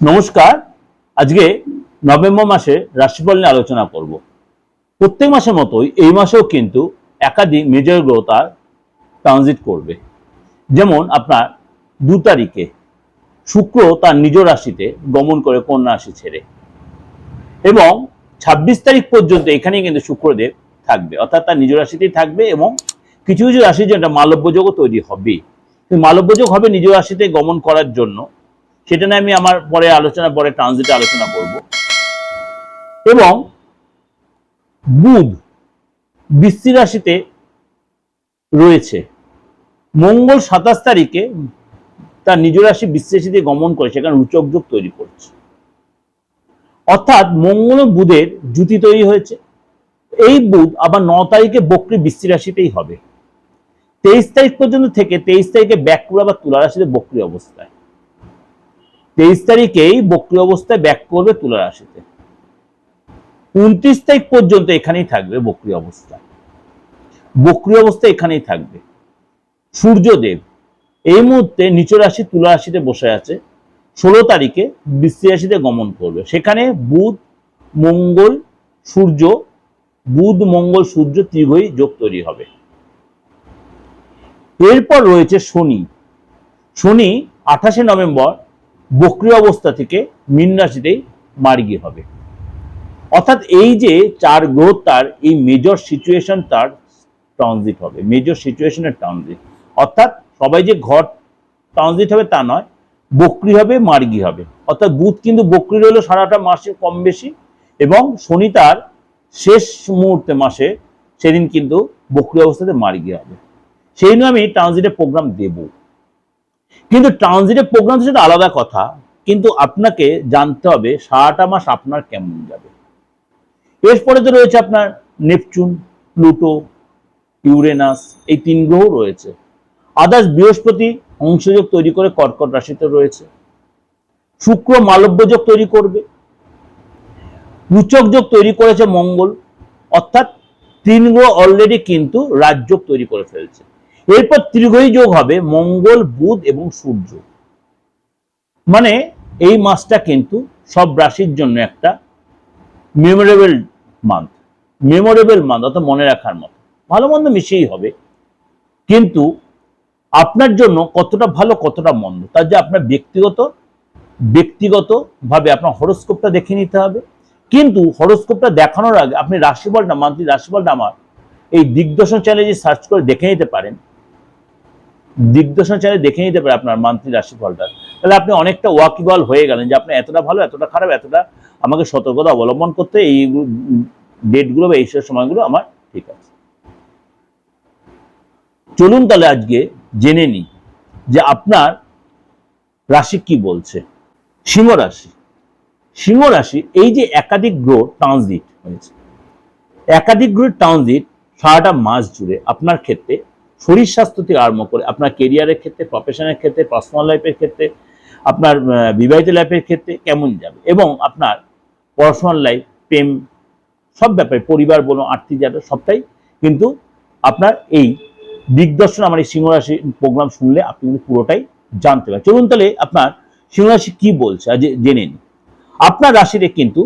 নমস্কার। আজকে নভেম্বর মাসে রাশিফল নিয়ে আলোচনা করব। প্রত্যেক মাসের মতোই এই মাসেও কিন্তু একাধিক মেজর গ্রহ তার ট্রানজিট করবে। যেমন আপনার দু তারিখে শুক্র তার নিজ রাশিতে গমন করে কন্যা রাশি ছেড়ে। এবং ছাব্বিশ তারিখ পর্যন্ত এখানেই কিন্তু শুক্রদেব থাকবে। অর্থাৎ তার নিজ রাশিতেই থাকবে এবং কিছু কিছু রাশির জন্য মালব্যযোগও তৈরি হবে। মালব্যযোগ হবে নিজ রাশিতে গমন করার জন্য সেটা নিয়ে আমি আমার পরে আলোচনা, পরে ট্রানজিটে আলোচনা করব। এবং বুধ বৃষ্টি রাশিতে রয়েছে। মঙ্গল সাতাশ তারিখে তার নিজ রাশি বৃষ্টি গমন করে, সেখানে রুচক যোগ তৈরি করছে। অর্থাৎ মঙ্গল ও বুধের জুতি তৈরি হয়েছে। এই বুধ আবার ন তারিখে বক্রী বৃষ্টি রাশিতেই হবে। তেইশ তারিখ পর্যন্ত থেকে তেইশ তারিখে ব্যাকুড়া বা তুলা রাশিতে বক্রী অবস্থায়। তেইশ তারিখেই বক্রী অবস্থায় ব্যাক করবে তুলা রাশিতে উনত্রিশ তারিখ পর্যন্ত এখানেই থাকবে বক্রী অবস্থা। বক্রী অবস্থা এখানেই থাকবে। সূর্যদেব এই মুহূর্তে নিচ রাশি তুলা রাশিতে বসে আছে, ষোলো তারিখে বৃষ্টি রাশিতে গমন করবে। সেখানে বুধ, মঙ্গল, সূর্য, বুধ, মঙ্গল, সূর্য ত্রিভয়ী যোগ তৈরি হবে। এরপর রয়েছে শনি। শনি আঠাশে নভেম্বর বক্রি অবস্থা থেকে মীন রাশিতেই মার্গী হবে। অর্থাৎ এই যে চার গ্রহ তার, এই মেজর সিচুয়েশন তার ট্রানজিট হবে মেজর সিচুয়েশনের ট্রানজিট অর্থাৎ সবাই যে ঘর ট্রানজিট হবে তা নয়, বক্রি হবে, মার্গী হবে। অর্থাৎ বুধ কিন্তু বক্রি রইল সারাটা মাসে কম বেশি এবং শনি তার শেষ মুহূর্তে মাসে সেদিন কিন্তু বক্রি অবস্থাতে মার্গী হবে। সেই নিয়ে আমি ট্রানজিটের প্রোগ্রাম দেব। কিন্তু ট্রানজিটের প্রোগ্রাম সেটা আলাদা কথা, কিন্তু আপনাকে জানতে হবে সারাটা মাস আপনার কেমন যাবে। এরপরে তো রয়েছে আপনার নেপচুন, প্লুটো, ইউরেনাস, এই তিন গ্রহ রয়েছে। আদার্স বৃহস্পতি অংশযোগ তৈরি করে কর্কট রাশিতে রয়েছে। শুক্র মালব্য যোগ তৈরি করবে। রুচক যোগ তৈরি করেছে মঙ্গল, অর্থাৎ তিন গ্রহ অলরেডি কিন্তু রাজযোগ তৈরি করে ফেলছে। এরপর ত্রিগ্রহী যোগ হবে মঙ্গল, বুধ এবং সূর্য। মানে এই মাসটা কিন্তু সব রাশির জন্য একটা মেমোরেবল মান্থ মেমোরেবল মান্থ অর্থাৎ মনে রাখার মতো। ভালো মন্দ মিশিয়েই হবে। কিন্তু আপনার জন্য কতটা ভালো, কতটা মন্দ, তার যে আপনার ব্যক্তিগত, ব্যক্তিগতভাবে আপনার হরস্কোপটা দেখে নিতে হবে। কিন্তু হরস্কোপটা দেখানোর আগে আপনি রাশিফলটা মান্থলি রাশিফলটা আমার এই দিগদর্শন চ্যানেলে সার্চ করে দেখে নিতে পারেন। দিগদর্শন চ্যানেলে দেখে নিতে পারেন আপনার মান্থলি রাশিফলটা। তাহলে আপনি অনেকটা ওয়াকিবল হয়ে গেলেন যে আপনার এতটা ভালো, এতটা খারাপ, এতটা আমাকে সতর্কতা অবলম্বন করতে এই ডেটগুলো বা এই সময়গুলো আমার ঠিক আছে। চলুন তাহলে আজকে জেনে নিই যে আপনার রাশি কি বলছে। সিংহ রাশি। সিংহ রাশি, এই যে একাধিক গ্রহ ট্রানজিট হয়েছে। একাধিক গ্রহের ট্রানজিট সারাটা মাস জুড়ে আপনার ক্ষেত্রে শরীর স্বাস্থ্য থেকে আরম্ভ করে আপনার কেরিয়ারের ক্ষেত্রে প্রফেশনের ক্ষেত্রে পার্সোনাল লাইফের ক্ষেত্রে, আপনার বিবাহিত লাইফের ক্ষেত্রে কেমন যাবে? এবং আপনার পড়াশোনার লাইফ প্রেম, সব ব্যাপারে পরিবার বলুন, আর্থিক যাতে সবটাই কিন্তু আপনার এই দিগদর্শন, আমার এই সিংহরাশি প্রোগ্রাম শুনলে আপনি কিন্তু পুরোটাই জানতে পারেন চলুন তাহলে আপনার সিংহ রাশি কি বলছে জেনে নিন আপনার রাশিতে কিন্তু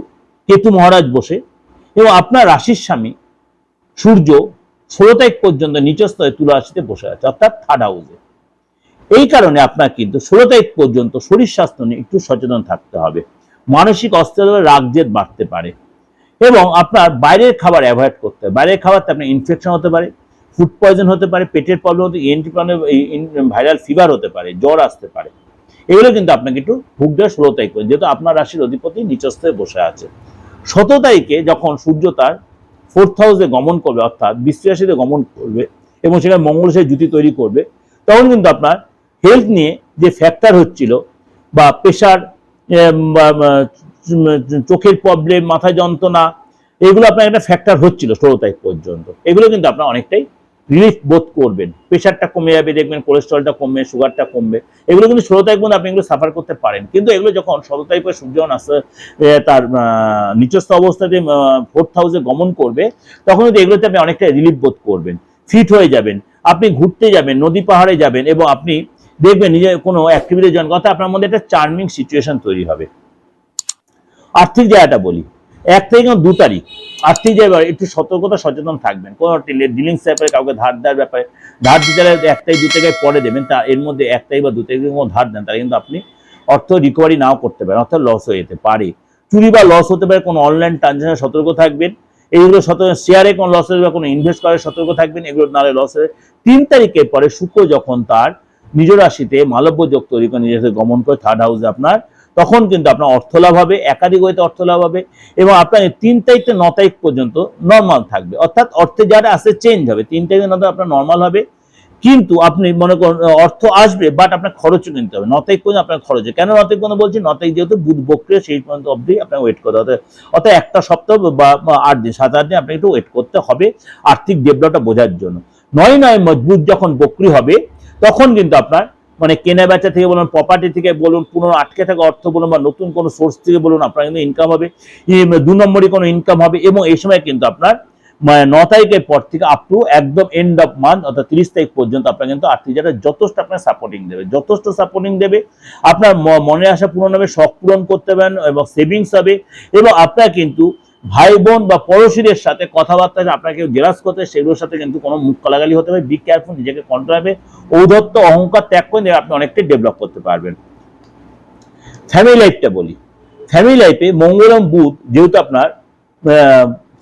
কেতু মহারাজ বসে এবং আপনার রাশির স্বামী সূর্য ষোলো তারিখ পর্যন্ত নিচস্তরে তুলা রাশিতে বসে আছে, অর্থাৎ থার্ড হাউসে এই কারণে আপনার কিন্তু ষোলো তারিখ পর্যন্ত শরীর স্বাস্থ্য নিয়ে একটু সচেতন থাকতে হবে। মানসিক অস্থিরতা রাগ জেদ বাড়তে পারে। এবং আপনার বাইরের খাবার অ্যাভয়েড করতে হবে। বাইরের খাবারতে আপনার ইনফেকশন হতে পারে ফুড পয়জন হতে পারে, পেটের প্রবলেম হতে এন্টি প্রবলেম ভাইরাল ফিভার হতে পারে, জ্বর আসতে পারে। এগুলো কিন্তু আপনাকে একটু ভুগ দেওয়া ষোলো তারিখ যেহেতু আপনার রাশির অধিপতি নিচস্থে বসে আছে। সতেরো তারিখে যখন সূর্য তার ফোর্থ হাউসে গমন করবে, অর্থাৎ বিশ্বাসীতে গমন করবে এবং সেখানে মঙ্গল সে জুতি তৈরি করবে, তখন কিন্তু আপনার হেলথ নিয়ে যে ফ্যাক্টর হচ্ছিল বা প্রেশার চোখের প্রবলেম মাথা যন্ত্রণা, এগুলো আপনার একটা ফ্যাক্টর হচ্ছিল ষোলো তারিখ পর্যন্ত। এগুলো কিন্তু আপনার অনেকটাই রিলিফ বোধ করবেন। প্রেশারটা কমে যাবে, দেখবেন কোলেস্ট্রলটা কমবে সুগারটা কমবে। এগুলো কিন্তু ষোলো পর্যন্ত আপনি এগুলো সাফার করতে পারেন। কিন্তু এগুলো যখন ষোলো পরে সূর্য যখন আসতে তার নিচস্থ অবস্থাতে ফোর্থ হাউসে গমন করবে, তখন কিন্তু এগুলোতে আপনি অনেকটা রিলিফ বোধ করবেন। ফিট হয়ে যাবেন, আপনি ঘুরতে যাবেন, নদী পাহাড়ে যাবেন এবং আপনি দেখবেন নিজে কোনো অ্যাক্টিভিটি জয়েন কথা আপনার মধ্যে একটা চার্মিং সিচুয়েশন তৈরি হবে। আর্থিক জায়গাটা বলি। এক তারিখ এবং দু তারিখ আর্থিক জায়গায় একটু সতর্কতা, সচেতন থাকবেন। কোনো ডিলিংস ব্যাপারে কাউকে ধার দেওয়ার ব্যাপারে, ধার দিতে গেলে এক তারিখ, দু তারিখে পরে দেবেন, তা এর মধ্যে এক তারিখ বা দু তারিখ কোনো ধার দেন, তাহলে কিন্তু আপনি অর্থ রিকভারি নাও করতে পারেন, অর্থাৎ লস হয়ে যেতে পারে। চুরি বা লস হতে পারে, কোনো অনলাইন ট্রানজাকশনে সতর্ক থাকবেন। এইগুলো সতর্ক শেয়ারে কোনো লস হবে বা কোনো ইনভেস্ট করার সতর্ক থাকবেন, এগুলো নাহলে লস হবে তিন তারিখের পরে শুক্র যখন তার নিজ রাশিতে মালব্য যোগ তৈরি করে নিজেকে গমন করে থার্ড হাউসে আপনার তখন কিন্তু আপনার অর্থ লাভ হবে একাধিক হইতে অর্থ লাভ হবে এবং আপনার তিন তারিখ থেকে ন তারিখ পর্যন্ত নর্মাল থাকবে। অর্থাৎ অর্থে যারা আসে চেঞ্জ হবে। তিন তারিখ তারিখ আপনার নর্মাল হবে। কিন্তু আপনি মনে করুন অর্থ আসবে বাট আপনার খরচও কিনতে হবে। ন তারিখ পর্যন্ত আপনার খরচ কেন ন তারিখ পর্যন্ত বলছি? ন তারিখ যেহেতু বুধ বক্রিয়, সেই পর্যন্ত অবধি আপনার ওয়েট করতে হবে। অর্থাৎ একটা সপ্তাহ বা আট দিন, সাত আট দিন আপনাকে একটু ওয়েট করতে হবে আর্থিক ডেভেলপটা বোঝার জন্য। নয় নয় মজবুত যখন বক্রি হবে, তখন কিন্তু আপনার মানে কেনা বেচা থেকে বলুন প্রপার্টি থেকে বলুন পুনর আটকে থাকা অর্থ বলুন বা নতুন কোনো সোর্স থেকে বলুন, আপনার কিন্তু ইনকাম হবে। দু নম্বরই কোনো ইনকাম হবে এবং এই সময় কিন্তু আপনার মানে ন তারিখের পর থেকে আপ টু একদম এন্ড অফ মান্থ অর্থাৎ তিরিশ তারিখ পর্যন্ত আপনার কিন্তু আর্থিক জায়গায় যথেষ্ট আপনার সাপোর্টিং দেবে, যথেষ্ট সাপোর্টিং দেবে। আপনার মনে আসা পূরণ হবে, শখ পূরণ করতে পারেন এবং সেভিংস হবে এবং আপনার কিন্তু ভাই বোন বা পড়োশীদের সাথে কথাবার্তা আপনাকে জেরাস করতে সেগুলোর সাথে কিন্তু কোনো মুখ কালাগালি হতে হবে বি কেয়ারফুল নিজেকে কন্ট্রোল হবে ঔদত্ত অহংকার ত্যাগ করে আপনি অনেকটাই ডেভেলপ করতে পারবেন। ফ্যামিলি লাইফটা বলি। ফ্যামিলি লাইফে মঙ্গল এবং বুধ, যেহেতু আপনার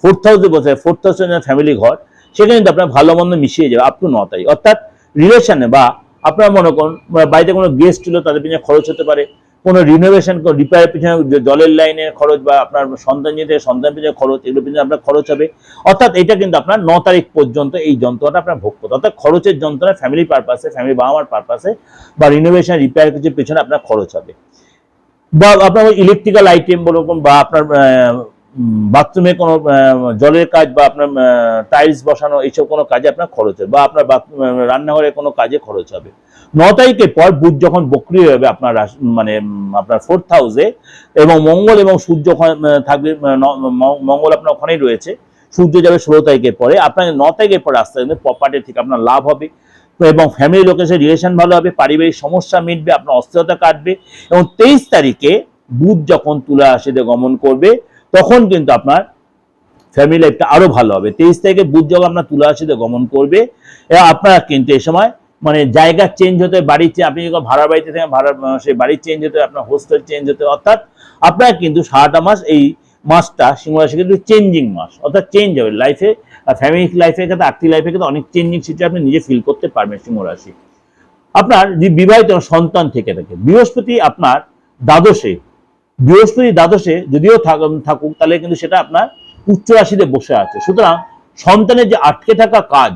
ফোর্থ হাউসে বসে ফোর্থ হাউসে ফ্যামিলি ঘর, সেখানে কিন্তু আপনার ভালো মন্দ মিশিয়ে যাবে আপ টু ন তারিখ। অর্থাৎ রিলেশনে বা আপনার মনে করুন বাড়িতে কোনো গেস্ট ছিল, তাদের পিছনে খরচ হতে পারে। কোনো রিনোভেশন রিপেয়ারের পিছনে জলের লাইনের খরচ বা আপনার সন্তান যেতে সন্তান পিছনে খরচ এগুলো পিছনে আপনার খরচ হবে। অর্থাৎ এটা কিন্তু আপনার ন তারিখ পর্যন্ত এই যন্ত্রটা আপনার ভোগ করতে অর্থাৎ খরচের যন্ত্রণা ফ্যামিলি পারপাসে ফ্যামিলি বাবা মার পারপাসে বা রিনোভেশন রিপেয়ার কিছু পিছনে আপনার খরচ হবে। বা আপনার ইলেকট্রিক্যাল আইটেম বলুন বা আপনার বাথরুমে কোনো জলের কাজ বা আপনার টাইলস বসানো, এইসব কোনো কাজে আপনার খরচ হবে, বা আপনার রান্নাঘরে কোনো কাজে খরচ হবে। ন তারিখের পর বুধ যখন বক্রি হবে আপনার মানে আপনার ফোর্থ হাউসে এবং মঙ্গল এবং সূর্য থাকবে মঙ্গল আপনার ওখানেই রয়েছে, সূর্য যাবে ষোলো তারিখের পরে আপনার ন তারিখের পরে আসতে কিন্তু প্রপার্টি থেকে আপনার লাভ হবে, এবং ফ্যামিলি লোকের রিলেশন ভালো হবে, পারিবারিক সমস্যা মিটবে, আপনার অস্থিরতা কাটবে, এবং তেইশ তারিখে বুধ যখন তুলা রাশিতে গমন করবে তখন কিন্তু আপনার ফ্যামিলি লাইফটা আরও ভালো হবে। তেইশ তারিখে বুধ যখন আপনার তুলা রাশিতে গমন করবে আপনার কিন্তু এই সময় মানে জায়গা চেঞ্জ হতে, বাড়ি আপনি যখন ভাড়া বাড়িতে থাকেন ভাড়া সেই বাড়ি চেঞ্জ হতে, আপনার হোস্টেল চেঞ্জ হতে, অর্থাৎ আপনার কিন্তু সারাটা মাস এই মাসটা, সিংহ রাশি কিন্তু চেঞ্জিং মাস। অর্থাৎ চেঞ্জ হবে। লাইফে ফ্যামিলি লাইফের ক্ষেত্রে, আর্থিক লাইফের ক্ষেত্রে অনেক চেঞ্জিং সিচুয়েশন আপনি নিজে ফিল করতে পারবেন সিংহ রাশি। আপনার যে বিবাহিত সন্তান থেকে থাকে, বৃহস্পতি আপনার দ্বাদশে বৃহস্পতি দ্বাদশে যদিও থাকুক, তাহলে কিন্তু সেটা আপনার উচ্চ রাশিতে বসে আছে। সুতরাং সন্তানের যে আটকে থাকা কাজ,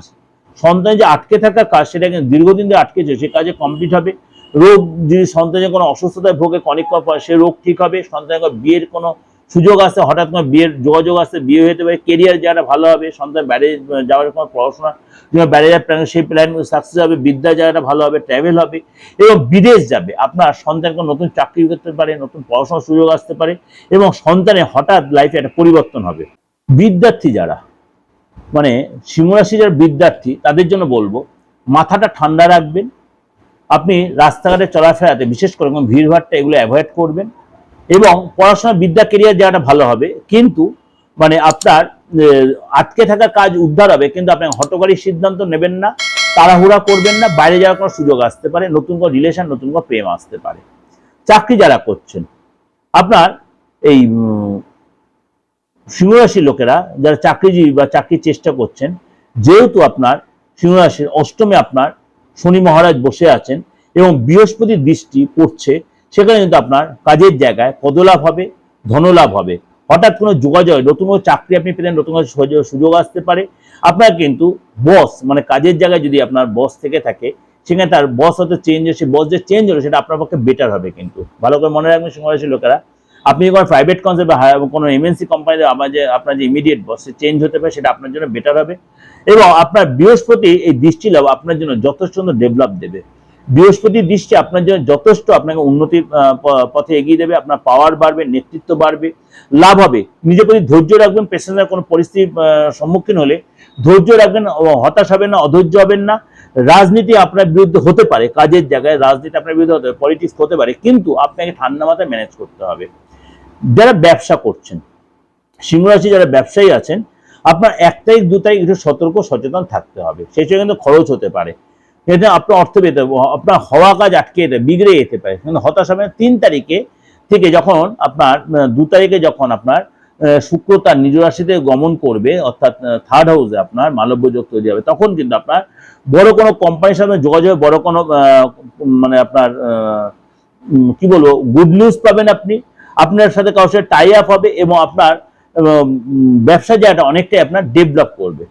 সন্তানের যে আটকে থাকা কাজ, সেটা কিন্তু দীর্ঘদিন ধরে আটকেছে সে কাজে কমপ্লিট হবে। রোগ যদি সন্তানের কোনো অসুস্থতায় ভোগে অনেক পর সে রোগ ঠিক হবে, সন্তানের বিয়ের কোনো সুযোগ আসে হঠাৎ কোনো বিয়ের যোগাযোগ আসতে বিয়ে হতে পারে কেরিয়ার যারা ভালো হবে, সন্তান বাইরে যাওয়ার কোনো পড়াশোনা যেমন বাইরে যাওয়ার প্ল্যান সেই প্ল্যান সাকসেস হবে, বিদ্যা জায়গাটা ভালো হবে ট্রাভেল হবে, এবং বিদেশ যাবে। আপনার সন্তান কোনো নতুন চাকরি করতে পারে, নতুন পড়াশোনার সুযোগ আসতে পারে, এবং সন্তানের হঠাৎ লাইফে একটা পরিবর্তন হবে। বিদ্যার্থী যারা মানে সিংহরাশি যারা বিদ্যার্থী, তাদের জন্য বলব, মাথাটা ঠান্ডা রাখবেন। আপনি রাস্তাঘাটে চলাফেরাতে, বিশেষ করে ভিড়ভাড়টা এগুলো অ্যাভয়েড করবেন। এবং পড়াশোনা বিদ্যা কেরিয়ার জায়গাটা ভালো হবে। কিন্তু মানে আপনার আটকে থাকা কাজ উদ্ধার হবে, কিন্তু আপনি হটকারী সিদ্ধান্ত নেবেন না, তাড়াহুড়া করবেন না, বাইরে যাওয়ার কোনো সুযোগ আসতে পারে, নতুন কোনো রিলেশন নতুন কোনো প্রেম আসতে পারে। চাকরি যারা করছেন, আপনার এই সিংহরাশির লোকেরা, যারা চাকরিজীবী বা চাকরির চেষ্টা করছেন, যেহেতু আপনার সিংহরাশির অষ্টমে আপনার শনি মহারাজ বসে আছেন এবং বৃহস্পতির দৃষ্টি পড়ছে সেখানে কিন্তু আপনার কাজের জায়গায় পদলাভ হবে, ধনলাভ হবে। হঠাৎ কোনো যোগাযোগ, নতুন কোনো চাকরি আপনি পেলেন, নতুন কোনো সুযোগ- আসতে পারে, আপনার কিন্তু বস মানে কাজের জায়গায় যদি আপনার বস থেকে থাকে, সেখানে তার বস হয়তো চেঞ্জ হচ্ছে বস যে চেঞ্জ হলো, সেটা আপনার পক্ষে বেটার হবে কিন্তু। ভালো করে মনে রাখবেন সিংহরাশির লোকেরা। আপনি যখন প্রাইভেট কনসেপ্ট বা কোনো এমএনসি কোম্পানিতে আমার যে, আপনার যে ইমিডিয়েট বস সে চেঞ্জ হতে পারে, সেটা আপনার জন্য বেটার হবে। এবং আপনার বৃহস্পতি এই দৃষ্টি লাভ আপনার জন্য যথেষ্ট ডেভেলপ দেবে। বৃহস্পতির দৃষ্টি আপনার জন্য যথেষ্ট, আপনাকে উন্নতির পথে এগিয়ে দেবে, আপনার পাওয়ার বাড়বে, নেতৃত্ব বাড়বে, লাভ হবে। নিজের প্রতি ধৈর্য রাখবেন পেশেন্টের কোনো পরিস্থিতির সম্মুখীন হলে ধৈর্য রাখবেন হতাশ হবেন না, অধৈর্য হবেন না। রাজনীতি আপনার বিরুদ্ধে হতে পারে, কাজের জায়গায় রাজনীতি আপনার বিরুদ্ধে হতে পারে পলিটিক্স হতে পারে, কিন্তু আপনাকে ঠান্ডা মাথায় ম্যানেজ করতে হবে। যারা ব্যবসা করছেন, সিংহরাশি যারা ব্যবসায়ী আছেন, আপনার এক তারিখ, দু তারিখ একটু সতর্ক, সচেতন থাকতে হবে। সেই সময় কিন্তু খরচ হতে পারে। এতে আপনার অর্থ পেতে আপনার হওয়া কাজ আটকে যেতে, বিগড়ে যেতে পারে। কিন্তু হতাশা মানে তিন তারিখে থেকে যখন আপনার দু তারিখে যখন আপনার শুক্র তার নিজ রাশিতে গমন করবে, অর্থাৎ থার্ড হাউসে আপনার মালব্য যোগ তৈরি হবে, তখন কিন্তু আপনার বড় কোনো কোম্পানির সাথে যোগাযোগ বড় কোনো মানে আপনার কি বলব গুড নিউজ পাবেন আপনি। আপনার সাথে কারোর সাথে টাই আপ হবে এবং আপনার ব্যবসা জায়গাটা অনেকটাই আপনার ডেভেলপ করবে।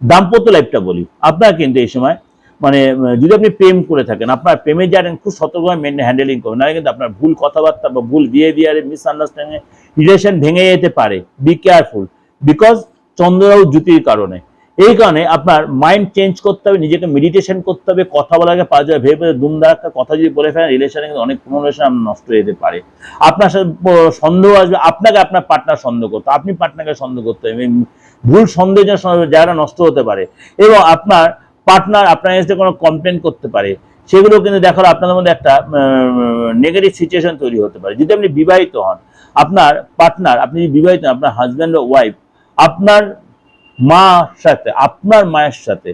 দাম্পত্য লাইফটা বলি। আপনার কিন্তু এই সময় মানে যদি আপনি প্রেম করে থাকেন, আপনার প্রেমে জায়গাটা খুব সতর্কভাবে মেনে হ্যান্ডেলিং করবেন, নাহলে কিন্তু আপনার ভুল কথাবার্তা বা ভুল বিহেভিয়ারে মিসআন্ডারস্ট্যান্ডিং রিলেশন ভেঙে যেতে পারে। বি কেয়ারফুল বিকজ চন্দ্ররাহু জ্যোতির কারণে। এই কারণে আপনার মাইন্ড চেঞ্জ করতে হবে, নিজেকে মেডিটেশন করতে হবে, কথা বলাকে পাওয়া যাবে ভেবে দুমদার একটা কথা যদি বলে ফেলেন রিলেশনে কিন্তু অনেক কোনো রিলেশন নষ্ট হয়ে যেতে পারে। আপনার সাথে সন্দেহ আসবে, আপনাকে আপনার পার্টনার সন্দেহ করতে আপনি পার্টনারকে সন্দেহ করতে হবে ভুল সন্দেহ জায়গাটা নষ্ট হতে পারে। এবং আপনার পার্টনার আপনার এসে কোনো কমপ্লেন করতে পারে সেগুলো কিন্তু দেখার আপনাদের মধ্যে একটা নেগেটিভ সিচুয়েশন তৈরি হতে পারে। যদি আপনি বিবাহিত হন আপনার পার্টনার আপনি যদি বিবাহিত হন, আপনার হাজব্যান্ড ওয়াইফ আপনার মা সাথে আপনার মায়ের সাথে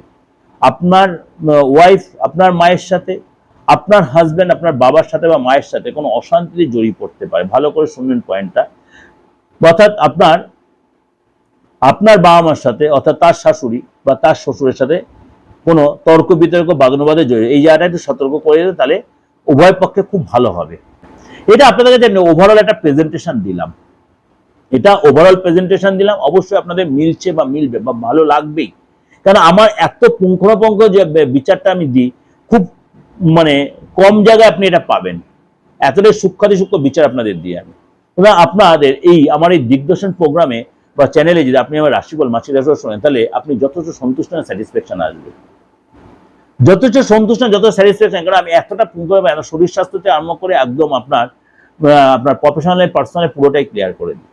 আপনার ওয়াইফ আপনার মায়ের সাথে আপনার হাজব্যান্ড আপনার বাবার সাথে বা মায়ের সাথে কোনো অশান্তিতে জড়িয়ে পড়তে পারে। ভালো করে শুনবেন পয়েন্টটা অর্থাৎ আপনার আপনার বাবা মার সাথে অর্থাৎ তার শাশুড়ি বা তার শ্বশুরের সাথে কোনো তর্ক বিতর্ক বাদনবাদে জড়িয়ে এই জায়গাটা একটু সতর্ক করে দিলে তাহলে উভয় পক্ষে খুব ভালো হবে। এটা আপনাদের কাছে ওভারঅল একটা প্রেজেন্টেশন দিলাম। এটা ওভারঅল প্রেজেন্টেশন দিলাম। অবশ্যই আপনাদের মিলছে বা মিলবে বা ভালো লাগবেই। কারণ আমার এত পুঙ্খানুপুঙ্খ যে বিচারটা আমি দিই, খুব মানে কম জায়গায় আপনি এটা পাবেন। এতটাই সূক্ষ্মাতি সূক্ষ্ম বিচার আপনাদের দিই আমি। আপনাদের এই আমার এই দিগদর্শন প্রোগ্রামে বা চ্যানেলে যদি আপনি আমার রাশিফল, মাসিক শোনেন, তাহলে আপনি যথেষ্ট সন্তুষ্ট স্যাটিসফ্যাকশন আসবে। যথেষ্ট সন্তুষ্ট যত স্যাটিসফ্যাকশন কারণ আমি এতটা পুঙ্খানুপুঙ্খ এত শরীর স্বাস্থ্যতে আরম্ভ করে একদম আপনার আপনার প্রফেশনাল পার্সোনাল পুরোটাই ক্লিয়ার করে দিই।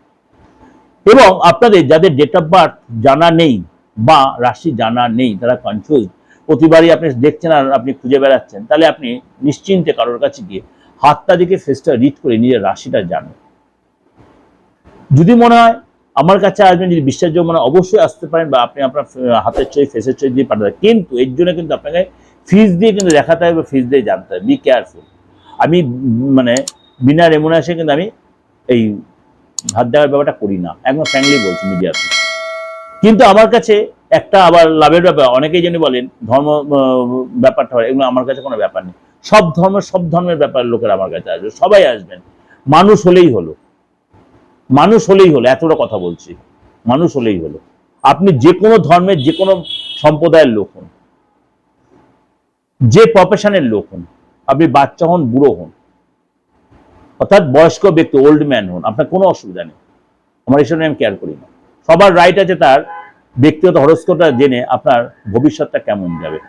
এবং আপনাদের যাদের ডেট অফ বার্থ জানা নেই বা রাশি জানা নেই, তারা কনফিউজ প্রতিবারই আপনি দেখছেন আর আপনি খুঁজে বেড়াচ্ছেন, তাহলে আপনি নিশ্চিন্তে কারোর কাছে গিয়ে হাতটা দিকে ফেসটা রিড করে নিজের রাশিটা জানেন। যদি মনে হয় আমার কাছে আসবেন, যদি বিশ্বাসযোগ্য মনে অবশ্যই আসতে পারেন বা আপনি আপনার হাতের ছবি ফেসের ছবি দিয়ে পাঠাতে কিন্তু এর জন্য কিন্তু আপনাকে ফিস দিয়ে কিন্তু দেখাতে হবে ফিজ দিয়ে জানতে হবে। বি কেয়ারফুল আমি মানে বিনা রেমুনারেশনে কিন্তু আমি এই হাত দেওয়ার ব্যাপারটা করি না। একদম ফ্র্যাঙ্কলি বলছি মিডিয়াতে কিন্তু আমার কাছে একটা আবার লাভের ব্যাপার, অনেকেই জানি বলেন, ধর্ম ব্যাপারটা হয়, এগুলো আমার কাছে কোনো ব্যাপার নেই। সব ধর্ম, সব ধর্মের ব্যাপার লোকের আমার কাছে আসবে, সবাই আসবেন। মানুষ হলেই হলো। মানুষ হলেই হলো, এতটা কথা বলছি। মানুষ হলেই হলো। আপনি যে কোনো ধর্মের যে কোনো সম্প্রদায়ের লোক হন। যে প্রফেশনের লোক হন, আপনি বাচ্চা হন, বুড়ো হন, অর্থাৎ বয়স্ক ব্যক্তি ওল্ড ম্যান হন, আপনার কোনো অসুবিধা নেই। আমার এসব আমি কেয়ার করি না। সবার রাইট আছে তার ব্যক্তিগত হরস্কোপটা জেনে আপনার ভবিষ্যৎটা কেমন যাবে।